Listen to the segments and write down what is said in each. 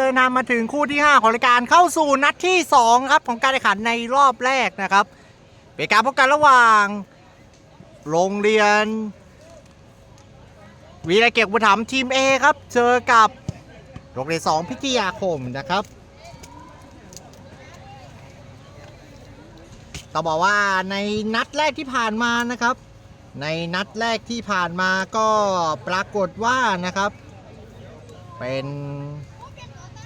เดินทางมาถึงคู่ที่ 5 ของรายการเข้าสู่นัดที่ 2 ครับ ของการแข่งขันในรอบแรกนะครับ เป็นการพบกันระหว่าง โรงเรียน วีระเกียรติบุธรรมทีม A ครับ เจอกับโรงเรียน 2 พิทยาคมนะครับต้องบอกว่าในนัดแรกที่ผ่านมานะครับ ในนัดแรกที่ผ่านมาก็ปรากฏว่านะครับ เป็น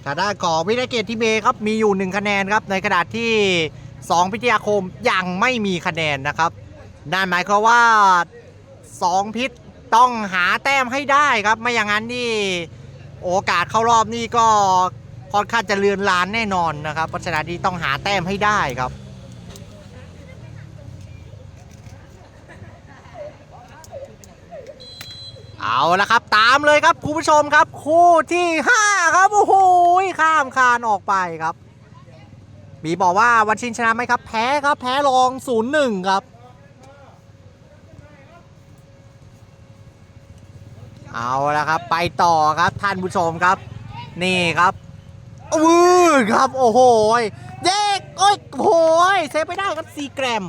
ทางด้านของวิทยาเกตทีเอครับ มีอยู่ 1 คะแนนครับ ในขณะที่ 2 พิทยาคมยังไม่มีคะแนนนะครับ นั่นหมายความว่า 2 พิษต้องหาแต้มให้ได้ครับ ไม่อย่างนั้นนี่โอกาสเข้ารอบนี่ก็ค่อนข้างจะเลือนลานแน่นอนนะครับ เพราะฉะนั้นที่ต้องหาแต้มให้ได้ครับ เอาละครับ ตามเลยครับคุณผู้ชมครับ คู่ที่ 5 ครับโอ้โหข้ามคานออกไปครับมีบอกว่าวันชินชนะไหมครับ แพ้ครับแพ้รอง0-1ครับเอาละครับ ไปต่อครับท่านผู้ชมครับ นี่ครับวืดครับโอ้โหเด็กโอ้ยโอ้ยเซฟไปได้ครับ4แกรม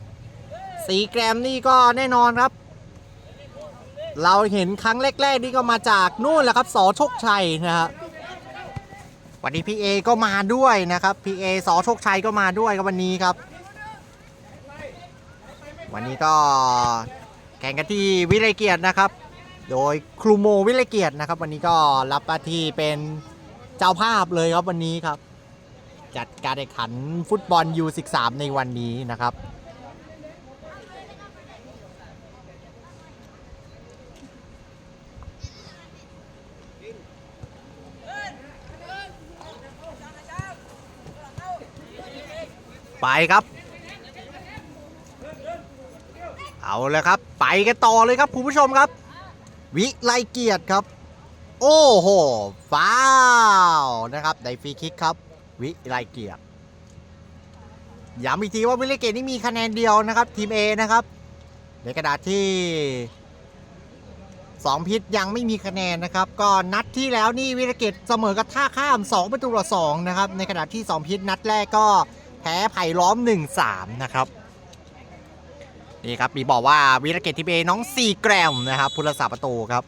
4แกรมนี่ก็แน่นอนครับ เราเห็นครั้งแรกๆนี่ก็มาจากนู่นแหละครับสอโชคชัยนะฮะวันนี้พี่เอก็มาด้วยนะครับพี่เอสอโชคชัยก็มาด้วยครับวันนี้ครับ วันนี้ก็แข่งกันที่วิไลเกียรตินะครับ โดยครูโมวิไลเกียรตินะครับ วันนี้ก็รับหน้าที่เป็นเจ้าภาพเลยครับวันนี้ครับ จัดการแข่งขันฟุตบอล U13 ในวันนี้นะครับ ไปครับ เอาเลยครับ ไปกันต่อเลยครับคุณผู้ชมครับ วิไลเกียรติครับ โอ้โหฟาวนะครับได้ฟรีคิกครับ วิไลเกียรติย้ำอีกทีว่าวิไลเกียรตินี่มีคะแนนเดียวนะครับ ทีม A นะครับ ในกระดาษที่2พิษยังไม่มีคะแนนนะครับ ก็นัดที่แล้วนี่วิรเกตเสมอกับท่าข้าม 2 ประตูต่อ2นะครับในขณะที่ 2 พิษนัดแรกก็ แพ้ไผ่ล้อม 1-3 นะครับ นี่ครับ มีบอกว่าวิรเกตทีเอน้อง4แกรมนะครับผู้รักษาประตูครับ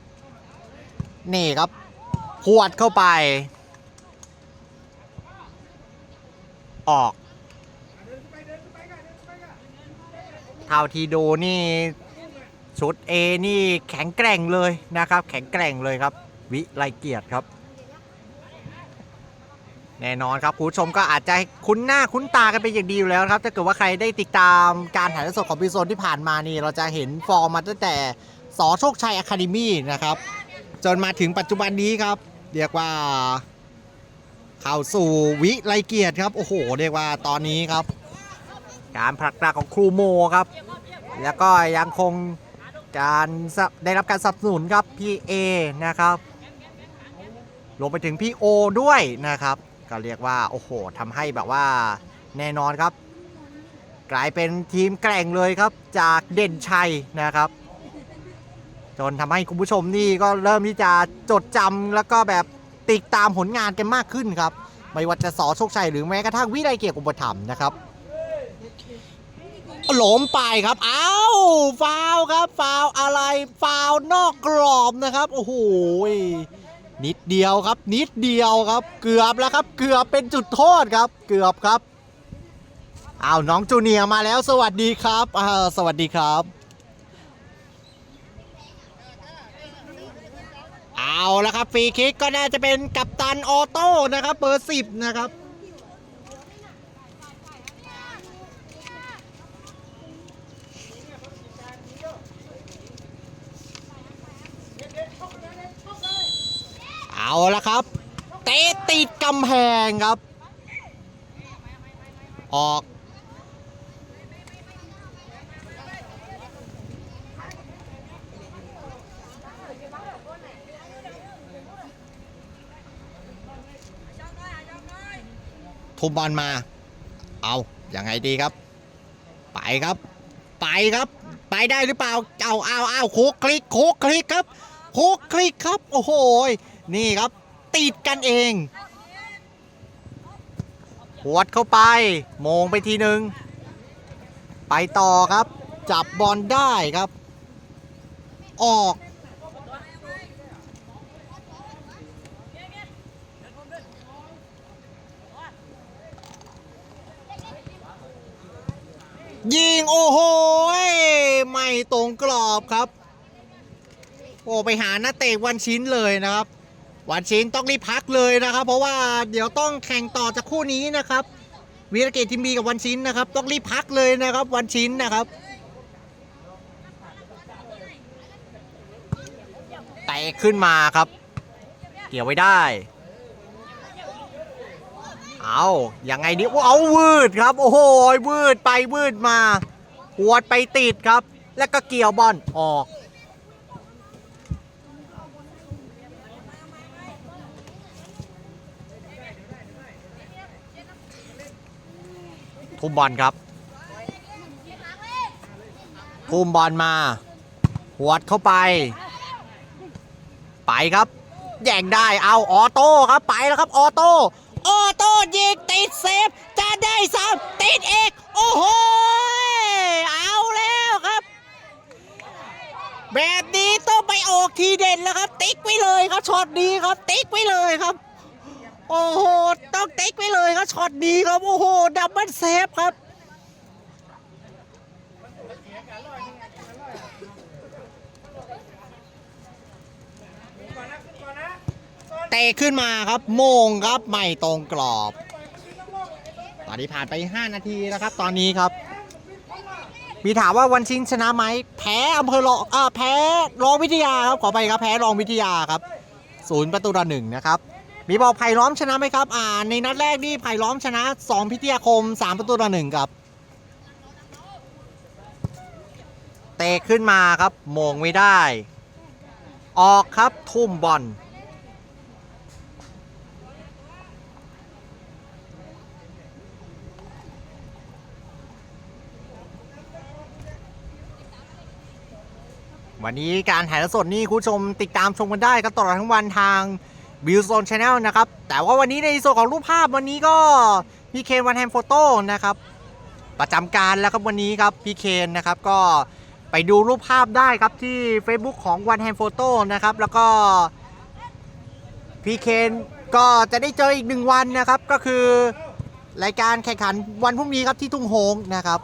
นี่ครับพวดเข้าไป ออก เท่าที่ดูนี่ชุด A นี่แข็งแกร่งเลยนะครับ แข็งแกร่งเลยครับ วิไลเกียรติครับ แน่นอนครับคุณผู้ชมก็อาจจะคุ้นหน้าคุ้นตากันเป็นอย่างดีอยู่แล้วครับถ้าเกิดว่าใครได้ติดตามการถ่ายทอดสดของพีโซนที่ผ่านมานี่ เราจะเห็นฟอร์มมาตั้งแต่สอโชคชัยอะคาเดมี่นะครับ จนมาถึงปัจจุบันนี้ครับ เรียกว่า เข้าสู่วิไลเกียรติครับ โอ้โห เรียกว่าตอนนี้ครับ การผลักดันของครูโมครับ แล้วก็ยังคงการได้รับการสนับสนุนครับพี่เอนะครับรวมไปถึงพี่โอด้วยนะครับ ก็เรียกว่าโอ้โหทำให้แบบว่าแน่นอนครับ กลายเป็นทีมแกร่งเลยครับจากเด่นชัยนะครับ จนทำให้คุณผู้ชมนี่ก็เริ่มที่จะจดจำแล้วก็แบบติดตามผลงานกันมากขึ้นครับ ไม่ว่าจะสอโชคชัยหรือแม้กระทั่งวิไลเกียรติอุปถัมภ์นะครับหลมไปครับ อ้าวฟาวครับ ฟาวอะไร ฟาวนอกกรอบนะครับ โอ้โห นิดเดียวครับ นิดเดียวครับ เกือบแล้วครับ เกือบเป็นจุดโทษครับ เกือบครับอ้าวน้องจูเนียร์มาแล้ว สวัสดีครับอ่าสวัสดีครับเอาแล้วครับฟรีคิกก็น่าจะเป็นกัปตันออโต้นะครับเบอร์สิบนะครับ เอาละครับ เตะติดกำแพง ครับ ออก ทุบบอลมา เอาอย่างไงดีครับ ไปครับ ไปครับ ไปได้หรือเปล่า เอาเอาเอาโคกคลิกโคกคลิกครับโคกคลิกครับ โอ้โห นี่ครับ ติดกันเอง หัวดเข้าไปโมงไปทีหนึ่งไปต่อครับ จับบอลได้ครับ ออก ยิง โอ้โห ไม่ตรงกรอบครับ โอ้ ไปหาหน้าเตะวันชิ้นเลยนะครับ วันชินต้องรีบพักเลยนะครับ เพราะว่าเดี๋ยวต้องแข่งต่อจากคู่นี้นะครับวีรเกตทีมบีกับวันชินนะครับ ต้องรีบพักเลยนะครับ วันชินนะครับเตะขึ้นมาครับ เกี่ยวไว้ได้ เอายังไงดีโอ้เอาวืดครับ โอ้โหวืดไปวืดมา หวดไปติดครับ แล้วก็เกี่ยวบอลออก ทุ่มบอลครับทุ่มบอลมา หวดเข้าไป ไปครับ แย่งได้เอาออโต้ครับ ไปแล้วครับออโต้ออโต้ยิงติดเซฟ จะได้ซ้ำติดเอกโอ้โหเอาแล้วครับ แบบนี้ต้องไปออกทีเด่นแล้วครับ ติ๊กไว้เลยครับช็อตนี้ครับ ติ๊กไว้เลยครับ โอ้โห ต้องติ๊กไว้เลยครับช็อตนี้ครับ โอ้โห ดับเบิลเซฟครับ เตะขึ้นมาครับโมงครับ ไม่ตรงกรอบ ตอนนี้ผ่านไป 5 นาทีแล้วครับ ตอนนี้ครับ มีถามว่าวันชิงชนะไหม แพ้อำเภอรองอ่าแพ้รองวิทยาครับ ขอไปครับ แพ้รองวิทยาครับ ศูนย์ประตูต่อหนึ่งนะครับ มีบอกไผ่ล้อมชนะไหมครับ อ่า ในนัดแรกนี่ไผ่ล้อมชนะ2พิทยาคม 3 ประตูต่อหนึ่งครับ เตะขึ้นมาครับมงไม่ได้ ออกครับทุ่มบอลวันนี้การถ่ายทอดสดนี่คุณผู้ชมติดตามชมกันได้ครับตลอดทั้งวันทาง บิวโซนชาแนลนะครับ แต่ว่าวันนี้ในส่วนของรูปภาพวันนี้ก็พีเคนวันแฮมโฟโต้นะครับ ประจำการแล้วครับวันนี้ครับพีเคนนะครับก็ไปดูรูปภาพได้ครับที่ Facebook ของวันแฮมโฟโต้นะครับแล้วก็พีเคนก็จะได้เจออีกหนึ่งวันนะครับ ก็คือรายการแข่งขันวันพรุ่งนี้ครับที่ทุ่งโฮงนะครับ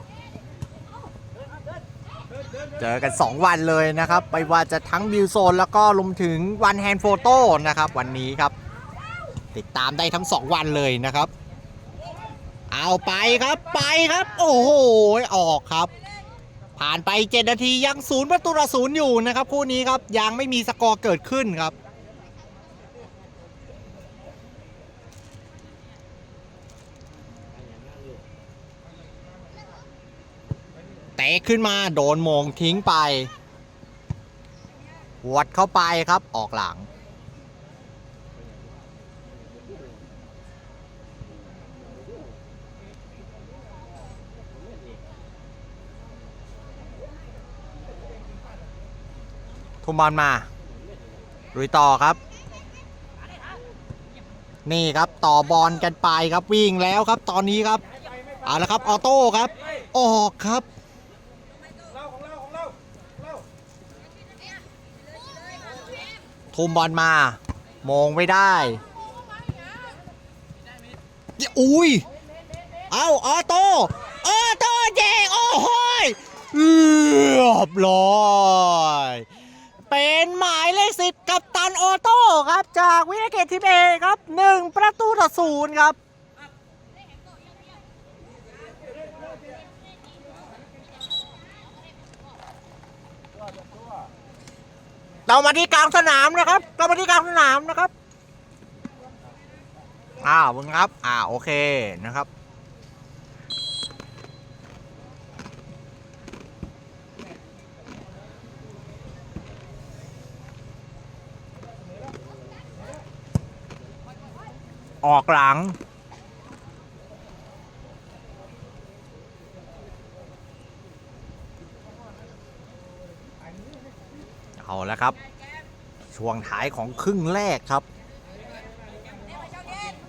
เจอกัน 2 วันเลยนะครับไม่ว่าจะทั้งบิวโซนแล้วก็รวมถึงวันแฮนด์โฟโต้นะครับวันนี้ครับ ติดตามได้ทั้ง 2 วันเลยนะครับ เอาไปครับไปครับ โอ้โหออกครับ ผ่านไป 7 นาทียังศูนย์ประตูต่อศูนย์อยู่นะครับ คู่นี้ครับยังไม่มีสกอร์เกิดขึ้นครับ เตะขึ้นมาโดนมงทิ้งไปวัดเข้าไปครับออกหลัง ทุ่มบอลมาลุยต่อครับ นี่ครับต่อบอลกันไปครับวิ่งแล้วครับตอนนี้ครับเอาละครับออโต้ครับ ออกครับ คุมบอลมา มองไม่ได้อุ้ย เอาออโต้ออโต้เจงโอ้โหยเรียบร้อยเป็นหมายเลขสิบกับตันออโต้ครับ จากวินาเกตทีมเอครับหนึ่งประตูต่อศูนย์ครับ เรามาที่กลางสนามนะครับ เรามาที่กลางสนามนะครับอ้าวมึงครับ อ่าโอเคนะครับออกหลัง เอาแล้วครับ ช่วงท้ายของครึ่งแรกครับ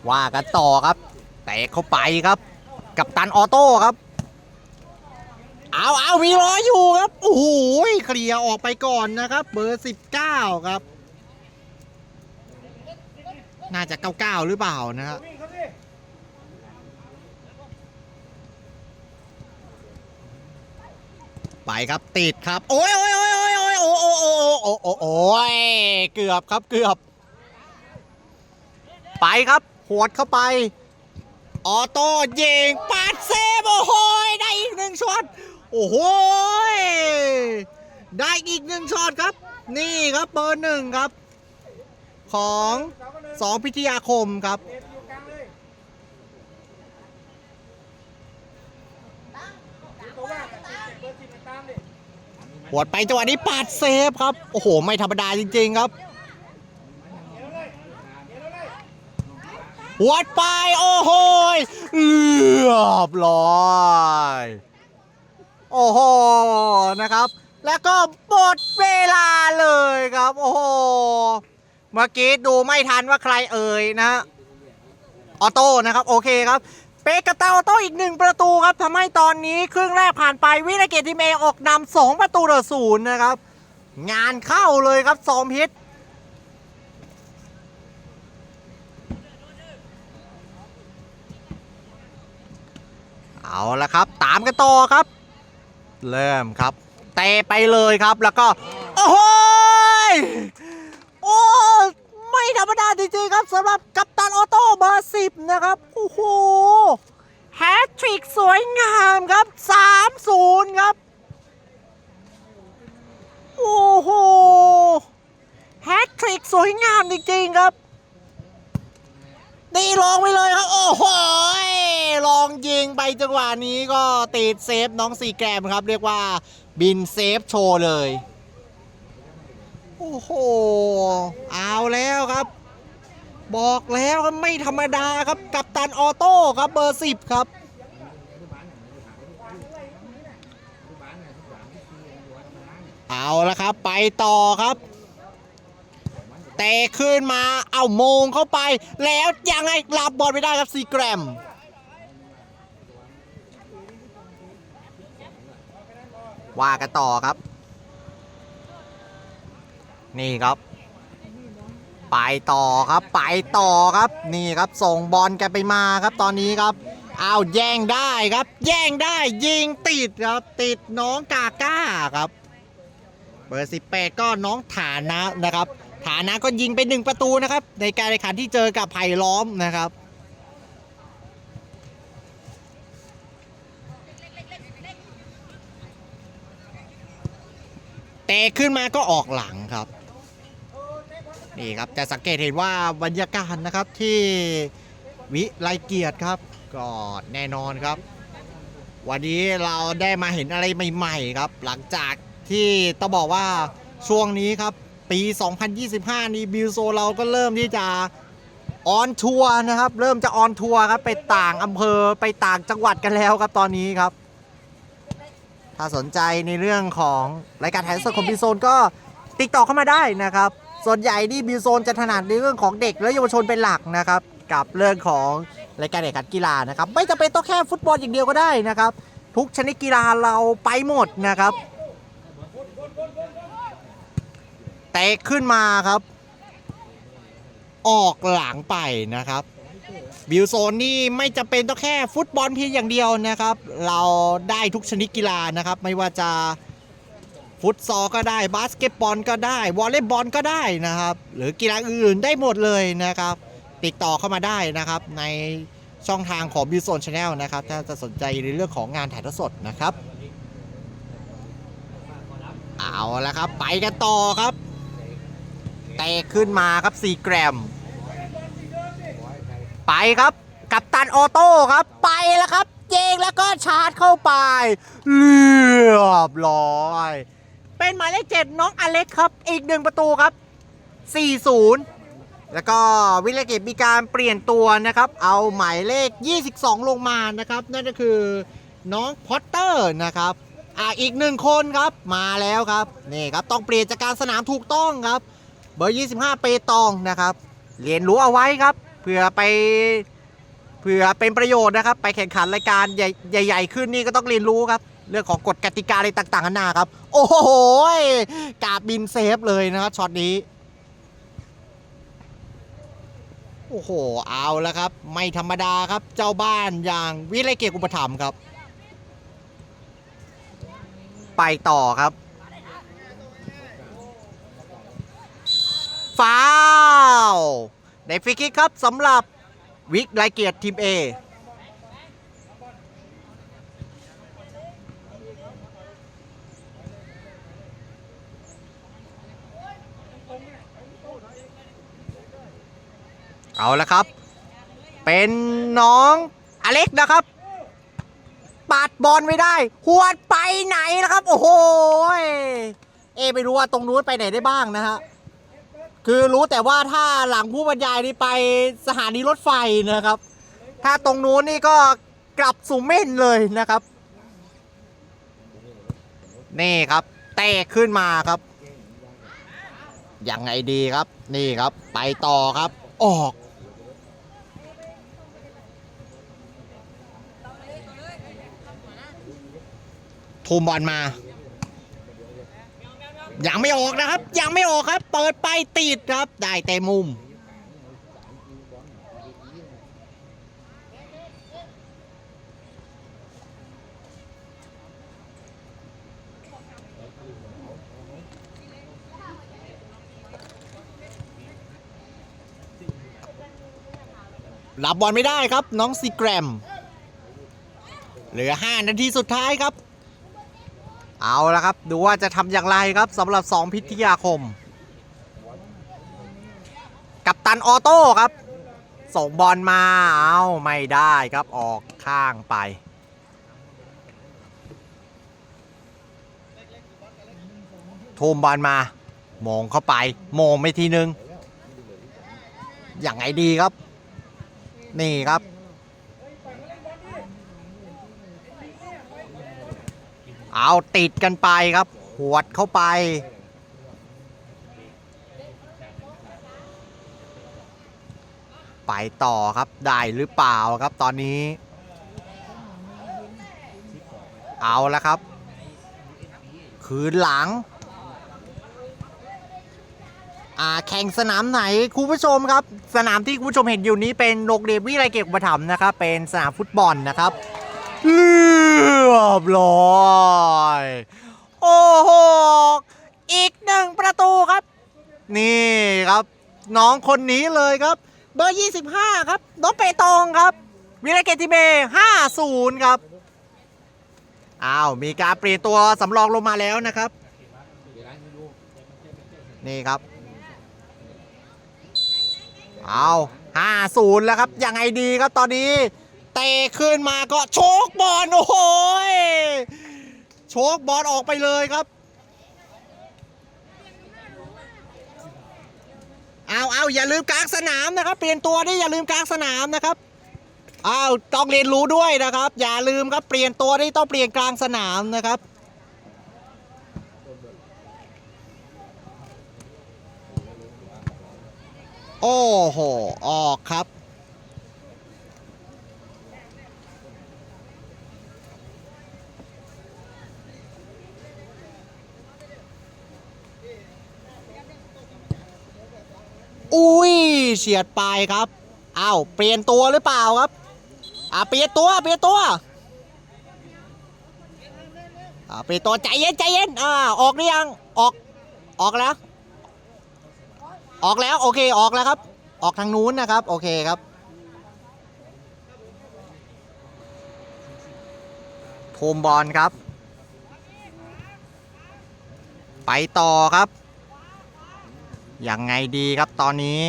ว่ากันต่อครับเตะเข้าไปครับ กับตันออโต้ครับ เอาเอามีรออยู่ครับ โอ้โหเคลียร์ออกไปก่อนนะครับ เบอร์ 19 ครับ น่าจะ 99 หรือเปล่านะครับ ไปครับติดครับโอ้ยโอ้ยโอ้ยโอ้ยโอ้ยโอ้ยโอ้ยโอ้ยโอ้ยโอ้ยโอ้ยเกือบครับเกือบ ไปครับหวดเข้าไปออโต้ยิงปาดเซฟโอ้โหได้อีกหนึ่งช็อตโอ้โหได้อีกหนึ่งช็อตครับ นี่ครับเบอร์หนึ่งครับ ของสองพิทยาคมครับ หวดไปจังหวะนี้ปาดเซฟครับ โอ้โห ไม่ธรรมดาจริง ๆ ครับหวดไป โอ้โหเรียบร้อยโอ้โห นะครับ แล้วก็หมดเวลาเลยครับ โอ้โห เมื่อกี้ดูไม่ทันว่าใครเอ่ยนะฮะออโต้นะครับ โอเคครับ เปกาตาโต้อีกหนึ่งประตูครับทำให้ตอนนี้ครึ่งแรกผ่านไปวินาเกตทีมเอออกนำสองประตูต่อศูนย์นะครับ งานเข้าเลยครับซอมฮิตเอาละครับ ตามกันต่อครับ เริ่มครับ เตะไปเลยครับแล้วก็ โอ้โหโอ้ ไม่ธรรมดาจริงๆครับสำหรับกัปตันออโต้เบอร์สิบนะครับ โอ้โหแฮตทริกสวยงามครับ3-0ครับ โอ้โหแฮตทริกสวยงามจริงๆครับ นี่ลองไปเลยครับ โอ้โหลองยิงไปจังหวะนี้ก็ติดเซฟน้องซีแกรมครับ เรียกว่าบินเซฟโชว์เลย โอ้โห เอาแล้วครับ บอกแล้วครับไม่ธรรมดาครับ กับตันออโต้ครับเบอร์สิบครับ เอาละครับ ไปต่อครับเตะขึ้นมาเอาโมงเข้าไป แล้วยังไงรับบอลไม่ได้ครับซีแกรมว่ากันต่อครับ นี่ครับ ไปต่อครับไปต่อครับนี่ครับส่งบอลแกไปมาครับตอนนี้ครับเอาวแย่งได้ครับ แย่งได้ยิงติดครับติดน้องกาก้าครับเบอร์18ก็น้องฐานะนะครับ ฐานะก็ยิงไปหนึ่งประตูนะครับ ในการแข่งขันที่เจอกับไผ่ล้อมนะครับเตะขึ้นมาก็ออกหลังครับ นี่ครับจะสังเกตเห็นว่าบรรยากาศนะครับที่วิไลเกียรติครับ ก็แน่นอนครับ วันนี้เราได้มาเห็นอะไรใหม่ๆครับ หลังจากที่ต้องบอกว่าช่วงนี้ครับ ปี 2025 นี้บิวโซเราก็เริ่มที่จะออนทัวร์นะครับ เริ่มจะออนทัวร์ครับไปต่างอำเภอไปต่างจังหวัดกันแล้วครับตอนนี้ครับ ถ้าสนใจในเรื่องของรายการถ่ายทอดสดของบิวโซนก็ติดต่อเข้ามาได้นะครับ ส่วนใหญ่นี่บิวโซนจะถนัดในเรื่องของเด็กและเยาวชนเป็นหลักนะครับ กับเรื่องของรายการแข่งขันกีฬานะครับ ไม่จำเป็นต้องแค่ฟุตบอลอย่างเดียวก็ได้นะครับ ทุกชนิดกีฬาเราไปหมดนะครับเตะขึ้นมาครับ ออกหลังไปนะครับบิวโซนนี่ไม่จำเป็นต้องแค่ฟุตบอลเพียงอย่างเดียวนะครับ เราได้ทุกชนิดกีฬานะครับ ไม่ว่าจะ ฟุตซอลก็ได้บาสเกตบอลก็ได้วอลเลย์บอลก็ได้นะครับ หรือกีฬาอื่นได้หมดเลยนะครับ ติดต่อเข้ามาได้นะครับในช่องทางของบิวโซนชาแนลนะครับ ถ้าจะสนใจในเรื่องของงานถ่ายทอดสดนะครับ เอาละครับ ไปกันต่อครับเตะขึ้นมาครับ 4 แกรม ไปครับ กับตันออโต้ครับ ไปแล้วครับ เจงแล้วก็ชาร์จเข้าไป เรียบร้อย เป็นหมายเลขเจ็ดน้องอเล็กครับ อีกหนึ่งประตูครับ 4-0 แล้วก็วิลเลเกตมีการเปลี่ยนตัวนะครับ เอาหมายเลข 22 ลงมานะครับ นั่นก็คือน้องพอตเตอร์นะครับอ่าอีกหนึ่งคนครับมาแล้วครับนี่ครับต้องเปลี่ยนจากการสนามถูกต้องครับ เบอร์ 25 เปตองนะครับเรียนรู้เอาไว้ครับเผื่อไปเผื่อเป็นประโยชน์นะครับ ไปแข่งขันรายการใหญ่ใหญ่ๆขึ้นนี่ก็ต้องเรียนรู้ครับ เรื่องของกฎกติกาอะไรต่างๆนานาครับ โอ้โหกาบินเซฟเลยนะครับช็อตนี้ โอ้โห เอาแล้วครับ ไม่ธรรมดาครับเจ้าบ้านอย่างวิไลเกียรติอุปถัมภ์ครับ ไปต่อครับฟาวในฟรีคิกครับสำหรับวิกไลเกียรติทีม A ละครับ เป็นน้องอเล็กนะครับ ปาดบอลไม่ได้ หวดไปไหนนะครับ โอ้โหเอไม่รู้ว่าตรงนู้นไปไหนได้บ้างนะฮะคือรู้แต่ว่าถ้าหลังผู้บรรยายนี่ไปสถานีรถไฟนะครับ ถ้าตรงนู้นนี่ก็กลับสู่เม่นเลยนะครับ นี่ครับเตะขึ้นมาครับยังไงดีครับ นี่ครับ ไปต่อครับ ออก ทูมบอลมา ยังไม่ออกนะครับ ยังไม่ออกครับ เปิดไปติดครับ ได้แต่มุม รับบอลไม่ได้ครับ น้องซีแกรม เหลือ 5 นาทีสุดท้ายครับ เอาละครับ ดูว่าจะทำอย่างไรครับสำหรับ 2 พิทยาคม กับตันออโต้ครับ ส่งบอลมา เอาไม่ได้ครับออกข้างไปทูมบอลมา มองเข้าไป มองไปทีนึง อย่างไงดีครับ นี่ครับ เอาติดกันไปครับ หวดเข้าไป ไปต่อครับได้หรือเปล่าครับตอนนี้ เอาแล้วครับ คืนหลัง อ่าแข่งสนามไหนคุณผู้ชมครับ สนามที่คุณผู้ชมเห็นอยู่นี้เป็นโรงเรียนวิไลเกียรติอุปถัมภ์นะครับ เป็นสนามฟุตบอลนะครับเรียบร้อยโอ้โหอีกหนึ่งประตูครับ นี่ครับ น้องคนนี้เลยครับ เบอร์ 25 ครับน้องเปตองครับ วิลเกติเบ50 ครับอ้าวมีการเปลี่ยนตัวสำรองลงมาแล้วนะครับ นี่ครับเอา50 แล้วครับยังไงดีครับตอนนี้ ตะขึ้นมาก็โชกบอลโอ้โหยโชกบอลออกไปเลยครับ เอาเอาอย่าลืมกลางสนามนะครับ เปลี่ยนตัวนี่อย่าลืมกลางสนามนะครับเอาต้องเรียนรู้ด้วยนะครับ อย่าลืมครับเปลี่ยนตัวนี่ต้องเปลี่ยนกลางสนามนะครับโอ้โห ออกครับ อุ้ยเฉียดไปครับอ้าวเปลี่ยนตัวหรือเปล่าครับอ่าเปลี่ยนตัวเปลี่ยนตัวอ่าเปลี่ยนตัวใจเย็นใจเย็นอ่าออกหรือยังออกออกแล้ว ออกแล้วโอเคออกแล้วครับ ออกทางนู้นนะครับโอเคครับโทมบอลครับ ไปต่อครับ ยังไงดีครับตอนนี้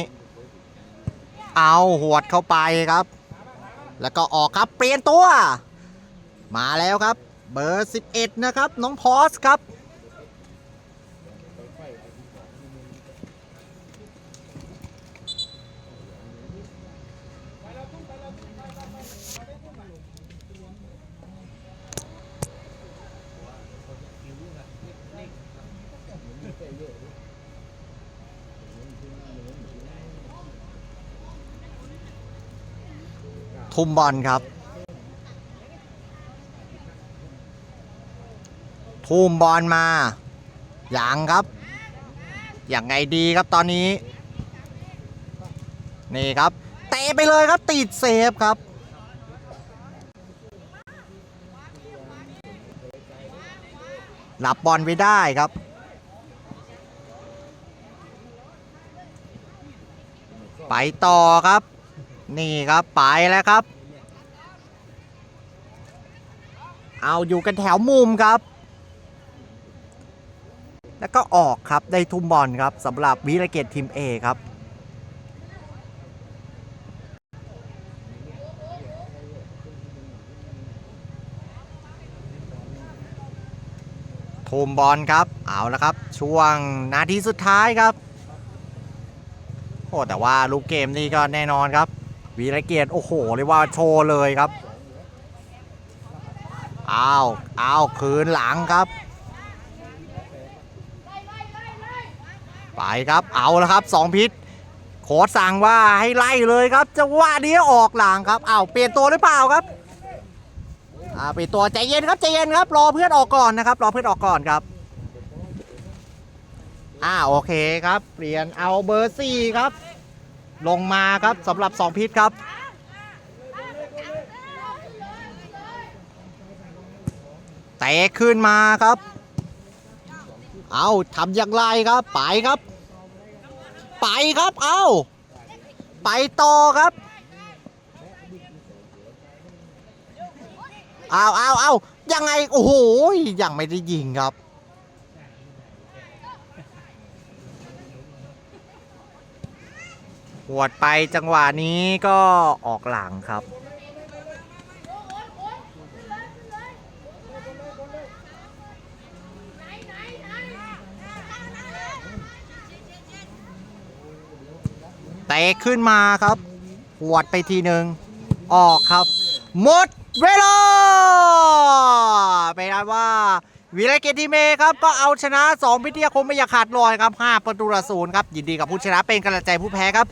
เอาหวดเข้าไปครับ แล้วก็ออกครับเปลี่ยนตัว มาแล้วครับ เบอร์ 11 นะครับ น้องพอสครับ ทุ่มบอลครับ ทุ่มบอลมา อย่างครับ อย่างไงดีครับตอนนี้ นี่ครับ เตะไปเลยครับติดเซฟครับหลับบอลไปได้ครับ ไปต่อครับ นี่ครับไปแล้วครับ เอาอยู่กันแถวมุมครับ แล้วก็ออกครับได้ทุ่มบอลครับสำหรับวิรเกตทีม A ครับทุ่มบอลครับ เอาละครับ ช่วงนาทีสุดท้ายครับ โอ้แต่ว่าลูกเกมนี่ก็แน่นอนครับ วีรเกียรติโอ้โหเรียกว่าโชว์เลยครับอ้าวอ้าวคืนหลังครับ ไปครับเอาแล้วครับสองพิษโค้ชสั่งว่าให้ไล่เลยครับจะว่านี้ออกหลังครับอ้าวเปลี่ยนตัวหรือเปล่าครับอ่าเปลี่ยนตัวใจเย็นครับใจเย็นครับ รอเพื่อนออกก่อนนะครับ รอเพื่อนออกก่อนครับอ่าโอเคครับ เปลี่ยนเอาเบอร์สี่ครับ ลงมาครับสำหรับสองพิษครับ เตะขึ้นมาครับ เอาทำอย่างไรครับ ไปครับ ไปครับ เอาไปต่อครับเอาเอาเอายังไง โอ้โหยังไม่ได้ยิงครับ หวดไปจังหวะนี้ก็ออกหลังครับ เตะขึ้นมาครับ หวดไปทีหนึ่งออกครับ หมดเวลาเป็นอันว่าวิรเกตทีเมครับ ก็เอาชนะ 2 พิทยาคมไม่อยากขาดลอยครับ 5 ประตูต่อศูนย์ครับ ยินดีกับผู้ชนะเป็นกำลังใจผู้แพ้ครับ